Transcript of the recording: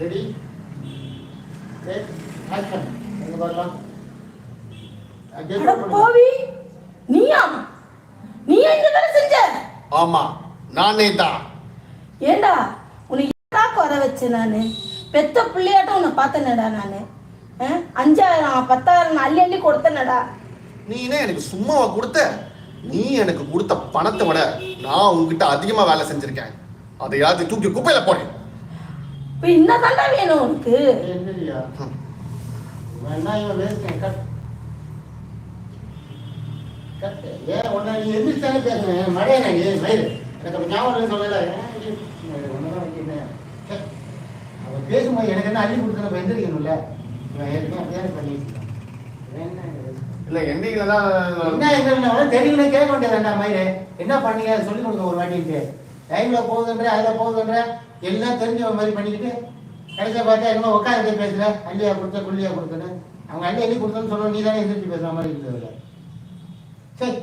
Ready action எங்க நீயா? நீயா இந்த வேலை செஞ்ச? ஆமா நானே தான். ஏண்டா? உன்னை யாரா குறை வச்சேன் நானு? பெத்த பிள்ளையாட்டம் உன்னை பார்த்தேனடா நானு? அஞ்சாயிரம் பத்தாயிரம் அள்ளி அள்ளி கொடுத்தேனடா. நீனே எனக்கு சும்மாவா கொடுத்த? நீ எனக்கு கொடுத்த பணத்தை விட நான் உன்கிட்ட அதிகமா வேலை செஞ்சிருக்கேன். அதையாவது தூக்கி குப்பையில போறேன் இப்போ என்னதாண்டா வேணும் உனக்கு. இவன் வேஸ்ட் கட். கட். ஏன் உன்னை நீ எந்திரிச்சாலே பேசுறேன் மழையா நீ மயிறு எனக்கு ஞாபகம் சொல்லல. வைக்கிறேன் அவன் பேசும்போது எனக்கு என்ன அள்ளி கொடுத்தன இப்ப எந்திரிக்கணும்ல. இவன் ஏற்கனவே அப்படியே பண்ணிட்டு என்ன? இல்ல எண்டிங்ல தான் என்ன என்ன தெரியல கேட்க வேண்டியது மயிறு என்ன பண்ணீங்க? சொல்லி கொடுங்க ஒரு வாட்டிட்டு டைம்ல போகுதுன்ற அதுல போகுதுன்ற எல்லாம் தெரிஞ்ச மாதிரி பண்ணிக்கிட்டு கடைசியா பார்த்தா என்ன உட்காந்து பேசுற. அள்ளியா கொடுத்த குள்ளியா கொடுத்தேன்னு. அவங்க அள்ளி அள்ளி கொடுத்தேன்னு சொன்னோம் நீ தானே எதிர்த்து பேசுற மாதிரி இருந்ததுல சரி.